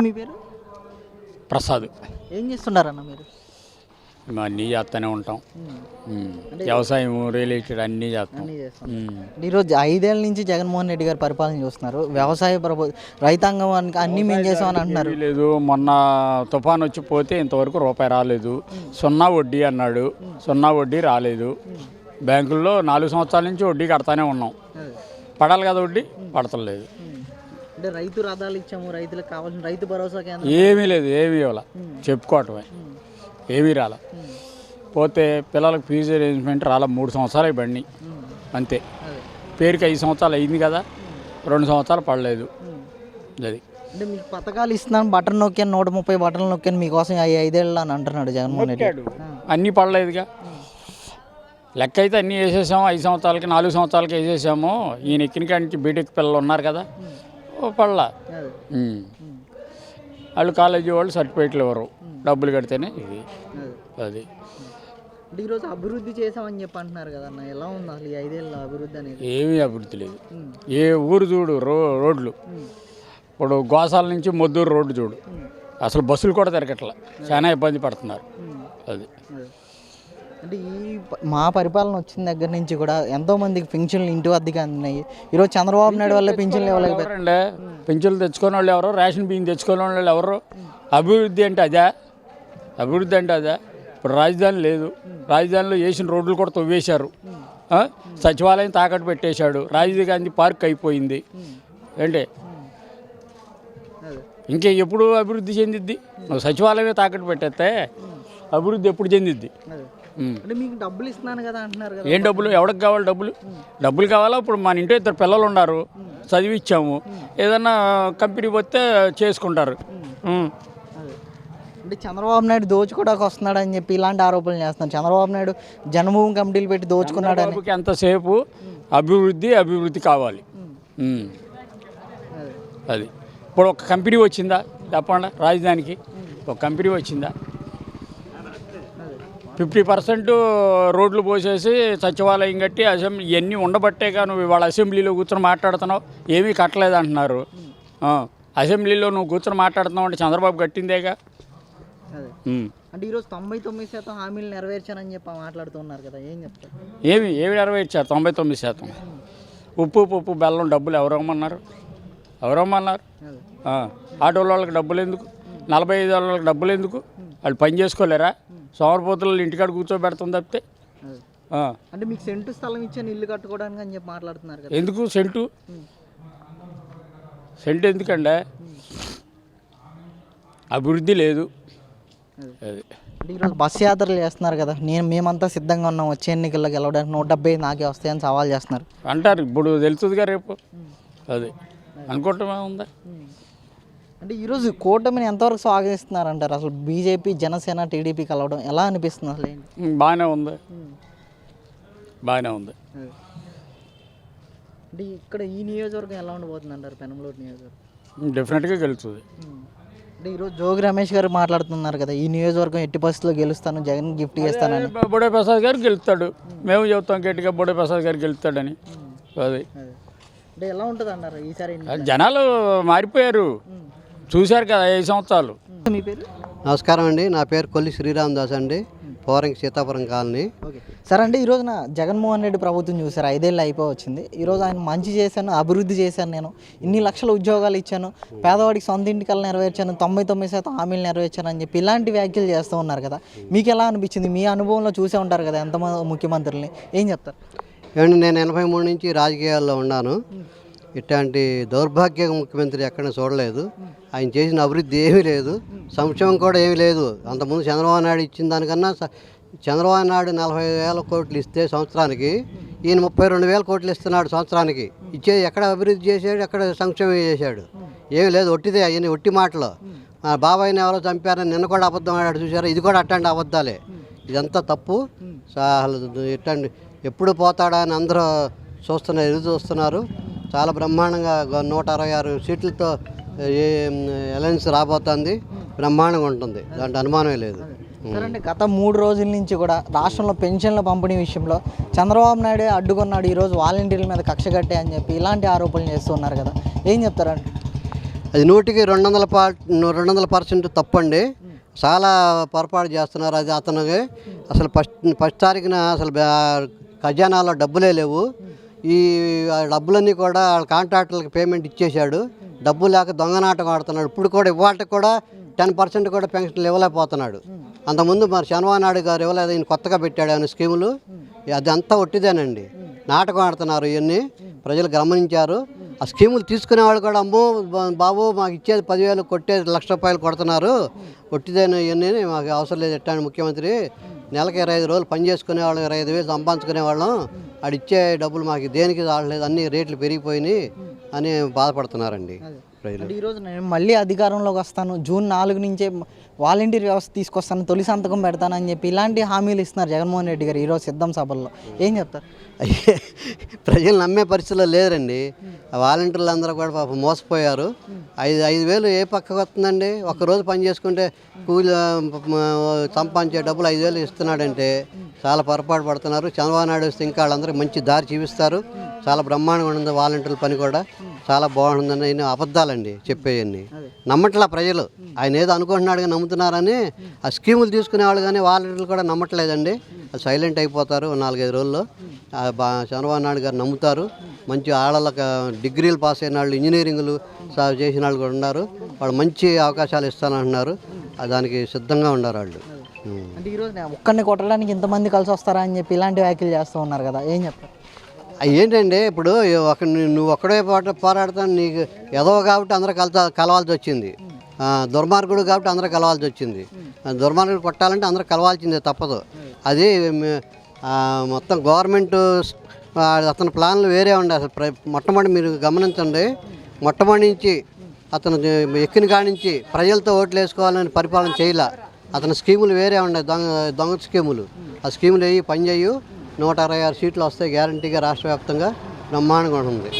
మీ పేరు? ప్రసాద్. ఏం చేస్తుంటారన్న మీరు? మేము అన్నీ చేస్తూనే ఉంటాం. వ్యవసాయం రిలేటెడ్ అన్నీ చేస్తాం. ఈరోజు ఐదేళ్ళ నుంచి జగన్మోహన్ రెడ్డి గారు పరిపాలన చూస్తున్నారు. వ్యవసాయ ప్రభు రైతాంగం అన్ని- మేము చేసామని అంటున్నారు. లేదు. మొన్న తుఫాన్ వచ్చి పోతే ఇంతవరకు రూపాయి రాలేదు. సున్నా వడ్డీ అన్నాడు. సున్నా వడ్డీ రాలేదు. బ్యాంకుల్లో నాలుగు సంవత్సరాల నుంచి వడ్డీ కడతానే ఉన్నాం. పడాలి కదా వడ్డీ? పడతలేదు. అంటే రైతు రథాలు ఇచ్చాము రైతులకు కావాల్సిన రైతు భరోసా కేంద్రం. ఏమీ లేదు ఏమీ ఇవ్వాల. చెప్పుకోవటమే. ఏమీ రాల. పోతే పిల్లలకు ఫీజు అరేంజ్మెంట్ రాల మూడు సంవత్సరాలు బండి. అంతే. పేరుకి ఐదు సంవత్సరాలు అయింది కదా రెండు సంవత్సరాలు పడలేదు. అది. అంటే మీకు పథకాలు ఇస్తున్నాను బటన్ నొక్కాను నూట ముప్పై బటన్లు నొక్కాను మీకోసం ఐదేళ్ళు అని అంటున్నాడు జగన్మోహన్ రెడ్డి. అన్నీ పడలేదుగా. లెక్క అయితే అన్నీ వేసేసాము ఐదు సంవత్సరాలకి నాలుగు సంవత్సరాలకి వేసేసాము. ఈయన ఎక్కిన కాడి నుంచి బీటెక్ పిల్లలు ఉన్నారు కదా. పడలా. వాళ్ళు కాలేజీ వాళ్ళు సర్టిఫికేట్లు ఇవ్వరు. డబ్బులు కడితేనే ఇది. అదే. అంటే ఈరోజు అభివృద్ధి చేసామని చెప్పి అంటున్నారు కదా అన్న. ఎలా ఉంది అసలు ఈ ఐదేళ్ళ అభివృద్ధి అనేది? ఏమీ అభివృద్ధి లేదు. ఏ ఊరు చూడు రో రోడ్లు. ఇప్పుడు గోసాల నుంచి మొద్దూరు రోడ్డు చూడు. అసలు బస్సులు కూడా తిరగట్లా. చాలా ఇబ్బంది పడుతున్నారు. అదే. అంటే ఈ మా పరిపాలన వచ్చిన దగ్గర నుంచి కూడా ఎంతో మందికి పింఛన్లు ఇంటి వద్దకు అందినాయి. ఈరోజు చంద్రబాబు నాయుడు వల్ల పింఛన్లు ఇవ్వలేకపోయారు ఎవరండి? పెన్షన్లు తెచ్చుకునే వాళ్ళు ఎవరు? రేషన్ బియ్యం తెచ్చుకునే వాళ్ళు ఎవరు? అభివృద్ధి అంటే అదే? అభివృద్ధి అంటే అదే? ఇప్పుడు రాజధాని లేదు. రాజధానిలో వేసిన రోడ్లు కూడా తవ్వేశారు? సచివాలయం తాకట్టు పెట్టేశాడు. రాజీవ్ గాంధీ పార్క్ అయిపోయింది. ఏంటి? ఇంకే ఎప్పుడు అభివృద్ధి చెందిద్ది? సచివాలయమే తాకట్టు పెట్టేస్తే అభివృద్ధి ఎప్పుడు చెందిద్ది. అంటే మీకు డబ్బులు ఇస్తున్నాను కదా అంటున్నారు కదా. ఏం డబ్బులు? ఎవరికి కావాలి డబ్బులు? డబ్బులు కావాలా? ఇప్పుడు మన ఇంట్లో ఇద్దరు పిల్లలు ఉన్నారు. చదివిచ్చాము ఏదన్నా కంపెనీ పోతే చేసుకుంటారు. అంటే చంద్రబాబు నాయుడు దోచుకోవడానికి వస్తున్నాడు అని చెప్పి ఇలాంటి ఆరోపణలు చేస్తున్నారు. చంద్రబాబు నాయుడు జన్మభూమి కమిటీలు పెట్టి దోచుకున్నాడని. బాబుకి ఎంతసేపు అభివృద్ధి అభివృద్ధి కావాలి. అది. ఇప్పుడు ఒక కంపెనీ వచ్చిందా? చెప్పండి రాజధానికి. ఒక కంపెనీ వచ్చిందా? ఫిఫ్టీ పర్సెంట్ రోడ్లు పోసేసి సచివాలయం కట్టి అసెంబ్లీ ఇవన్నీ ఉండబట్టేగా నువ్వు ఇవాళ అసెంబ్లీలో కూర్చొని మాట్లాడుతున్నావు ఏమీ కట్టలేదు అంటున్నారు. అసెంబ్లీలో నువ్వు కూర్చొని మాట్లాడుతున్నావు అంటే చంద్రబాబు కట్టిందేగా. అంటే ఈరోజు తొంభై తొమ్మిది శాతం హామీలు నెరవేర్చానని చెప్పి మాట్లాడుతున్నారు కదా ఏం చెప్తారు? ఏమి ఏమి నెరవేర్చారు? తొంభై తొమ్మిది శాతం. ఉప్పు పప్పు బెల్లం డబ్బులు ఎవరు ఇవ్వమన్నారు? ఎవరు ఇవ్వమన్నారు? అదే. ఆ, ఆటోల వాళ్ళకి డబ్బులు ఎందుకు? నలభై ఐదు వాళ్ళకి డబ్బులు ఎందుకు? వాళ్ళు పని చేసుకోలేరా? సోమరపోతులు ఇంటికాడ కూర్చోబెడతాం తప్పితే. అంటే మీకు సెంటు స్థలం ఇచ్చాను ఇల్లు కట్టుకోవడానికి అని చెప్పి మాట్లాడుతున్నారు కదా. ఎందుకు సెంటు? సెంటు ఎందుకండి అభివృద్ధి లేదు. అదే. ఈరోజు బస్ యాత్రలు చేస్తున్నారు కదా. నేను మేమంతా సిద్ధంగా ఉన్నాం వచ్చే ఎన్నికల్లో గెలవడానికి నూట డెబ్బై నాకే వస్తాయని సవాల్ చేస్తున్నారు. అంటారు. ఇప్పుడు తెలుస్తుందిగా రేపు. అది. అనుకోవటమే ఉందా? అంటే ఈరోజు కూటమిని ఎంతవరకు స్వాగతిస్తున్నారు అంటారు అసలు బీజేపీ జనసేన టీడీపీ కలవడం ఎలా అనిపిస్తుంది అసలు బాగానే ఉంది. బాగానే ఉంది. అంటే ఇక్కడ ఈ నియోజకవర్గం ఎలా ఉండబోతుంది అంటారు పెనంలోటి నియోజకవర్గం డెఫినెట్గా గెలుస్తుంది. అంటే ఈరోజు జోగి రమేష్ గారు మాట్లాడుతున్నారు కదా ఈ నియోజకవర్గం ఎట్టి పరిస్థితుల్లో గెలుస్తాను జగన్ గిఫ్ట్ చేస్తానని. బొడే ప్రసాద్ గారు గెలుస్తాడు. మేము చెబుతాం గట్టిగా బొడే ప్రసాద్ గారు గెలుస్తాడని. అది. అంటే ఎలా ఉంటుంది అన్నారు ఈసారి జనాలు మారిపోయారు. చూశారు కదా ఐదు సంవత్సరాలు? మీ పేరు? నమస్కారం అండి. నా పేరు కొల్లి శ్రీరామదాస్ అండి. పోరంకి సీతాపురం కాలనీ. సరే అంటే ఈరోజు నా జగన్మోహన్ రెడ్డి ప్రభుత్వం చూసారు? ఐదేళ్ళు అయిపో వచ్చింది ఈరోజు ఆయన మంచి చేశాను అభివృద్ధి చేశాను నేను. ఇన్ని లక్షల ఉద్యోగాలు ఇచ్చాను. పేదవాడికి సొంత ఇంటికల్లా నెరవేర్చాను తొంభై తొమ్మిది శాతం హామీలు నెరవేర్చాను అని చెప్పి ఇలాంటి వ్యాఖ్యలు చేస్తూ ఉన్నారు కదా. మీకు ఎలా అనిపించింది? మీ అనుభవంలో చూసే ఉంటారు కదా ఎంతమంది ముఖ్యమంత్రుల్ని. ఏం చెప్తారు? ఏమండి నేను ఎనభై మూడు నుంచి రాజకీయాల్లో ఉన్నాను. ఇట్లాంటి దౌర్భాగ్య ముఖ్యమంత్రి ఎక్కడ చూడలేదు. ఆయన చేసిన అభివృద్ధి ఏమీ లేదు. సంక్షేమం కూడా ఏమీ లేదు. అంతకుముందు చంద్రబాబు నాయుడు ఇచ్చిన దానికన్నా చంద్రబాబు నాయుడు నలభై వేల కోట్లు ఇస్తే సంవత్సరానికి ఈయన ముప్పై రెండు వేల కోట్లు ఇస్తున్నాడు సంవత్సరానికి. ఇచ్చే ఎక్కడ అభివృద్ధి చేశాడు ఎక్కడ సంక్షేమం చేశాడు? ఏమీ లేదు. ఒట్టిదే అవన్నీ ఒట్టి మాటలు. మా బాబాయ్ని ఎవరో చంపారని నిన్న కూడా అబద్ధం ఆడాడు చూసారా ఇది కూడా అట్టండి అబద్ధాలే. ఇదంతా తప్పు. అసలు ఎట్టండి ఎప్పుడు పోతాడా అని అందరూ చూస్తున్నారు ఎదురు చూస్తున్నారు. చాలా బ్రహ్మాండంగా నూట అరవై ఆరు సీట్లతో అలయన్స్ రాబోతుంది. బ్రహ్మాండంగా ఉంటుంది. దాంట్లో అనుమానమే లేదు. సరే గత మూడు రోజుల నుంచి కూడా రాష్ట్రంలో పెన్షన్ల పంపిణీ విషయంలో చంద్రబాబు నాయుడే అడ్డుకున్నాడు. ఈరోజు వాలంటీర్ల మీద కక్ష కట్టే అని చెప్పి ఇలాంటి ఆరోపణలు చేస్తున్నారు కదా. ఏం చెప్తారండి? అది నూటికి రెండు వందల పా రెండు వందల పర్సెంట్ తప్పండి. చాలా పొరపాటు చేస్తున్నారు. అది అతనికి. అసలు ఫస్ట్ ఫస్ట్ తారీఖున అసలు ఖజానాలో డబ్బులే లేవు. ఈ ఆ డబ్బులన్నీ కూడా వాళ్ళ కాంట్రాక్టర్లకు పేమెంట్ ఇచ్చేశాడు. డబ్బు లేక దొంగనాటకం ఆడుతున్నాడు. ఇప్పుడు కూడా ఇవాళకి కూడా టెన్ పర్సెంట్ కూడా పెన్షన్లు ఇవ్వలేకపోతున్నాడు. అంతకుముందు మరి చంద్రబాబు గారు ఇవ్వలేదు. ఈయన కొత్తగా పెట్టాడు ఆయన స్కీములు. అది అంతా ఒట్టిదేనండి. నాటకం ఆడుతున్నారు ఇవన్నీ ప్రజలు గమనించారు. ఆ స్కీములు తీసుకునే వాళ్ళు కూడా అమ్మో బాబు మాకు ఇచ్చేది పదివేలు కొట్టేది లక్ష రూపాయలు కొడుతున్నారు. ఒట్టిదేను ఇవన్నీ మాకు అవసరం లేదు ఎట్టాను ముఖ్యమంత్రి. నెలకి ఇరవై ఐదు రోజులు పని చేసుకునే వాళ్ళం ఇరవై ఐదు వేలు సంపాదించుకునే వాళ్ళం ఆడిచ్చే డబ్బులు మాకు దేనికి రావట్లేదు అన్ని రేట్లు పెరిగిపోయినాయి అని బాధపడుతున్నారండి. అంటే ఈరోజు నేను మళ్ళీ అధికారంలోకి వస్తాను. జూన్ నాలుగు నుంచే వాలంటీర్ వ్యవస్థ తీసుకొస్తాను. తొలి సంతకం పెడతానని చెప్పి ఇలాంటి హామీలు ఇస్తున్నారు జగన్మోహన్ రెడ్డి గారు ఈరోజు సిద్ధం సభల్లో. ఏం చెప్తారు? అయ్యే ప్రజలు నమ్మే పరిస్థితిలో లేరండి. వాలంటీర్లు అందరూ కూడా పాపం మోసపోయారు. ఐదు ఐదు వేలు ఏ పక్కకు వస్తుందండి? ఒక రోజు పని చేసుకుంటే కూలి సంపాదించే డబ్బులు ఐదు వేలు ఇస్తున్నాడంటే చాలా పొరపాటు పడుతున్నారు. చంద్రబాబు నాయుడు వస్తే ఇంకా వాళ్ళందరికీ మంచి దారి చూపిస్తారు. చాలా బ్రహ్మాండంగా ఉంది వాలంటీర్ల పని కూడా. చాలా బాగుంటుందని ఆయన అబద్ధాలండి చెప్పేయన్ని. నమ్మట్లా ప్రజలు. ఆయన ఏదో అనుకుంటున్నాడు కానీ నమ్ముతున్నారని ఆ స్కీములు తీసుకునే వాళ్ళు కానీ వాలంటీర్లు కూడా నమ్మట్లేదండి. సైలెంట్ అయిపోతారు నాలుగైదు రోజుల్లో. చంద్రబాబు నాయుడు గారు నమ్ముతారు. మంచి ఆడలకు డిగ్రీలు పాస్ అయిన వాళ్ళు ఇంజనీరింగ్లు చేసిన వాళ్ళు కూడా ఉన్నారు. వాళ్ళు మంచి అవకాశాలు ఇస్తానంటున్నారు. దానికి సిద్ధంగా ఉన్నారు వాళ్ళు. అంటే ఈరోజు ఒక్కడిని కొట్టడానికి ఇంతమంది కలిసి వస్తారా అని చెప్పి ఇలాంటి వ్యాఖ్యలు చేస్తూ ఉన్నారు కదా. ఏం చెప్తారు? అవి ఏంటండి ఇప్పుడు ఒక నువ్వు ఒక్కడే పోట పోరాడతాను నీకు ఎదవ కాబట్టి అందరూ కలత కలవాల్సి వచ్చింది. దుర్మార్గుడు కాబట్టి అందరూ కలవాల్సి వచ్చింది. దుర్మార్గుడు కొట్టాలంటే అందరూ కలవాల్సిందే తప్పదు. అది మొత్తం గవర్నమెంట్ అతని ప్లాన్లు వేరే ఉండే అసలు ప్ర- మొట్టమొదటి మీరు గమనించండి. మొట్టమొదటి నుంచి అతను ఎక్కిన కానించి నుంచి ప్రజలతో ఓట్లు వేసుకోవాలని పరిపాలన చేయాల. అతని స్కీములు వేరే ఉన్నాయి దొంగ దొంగ స్కీములు. ఆ స్కీములు వేయి పని చేయు. నూట అరవై ఆరు సీట్లు వస్తాయి గ్యారంటీగా రాష్ట్ర వ్యాప్తంగా బ్రహ్మాండంగా ఉంటుంది.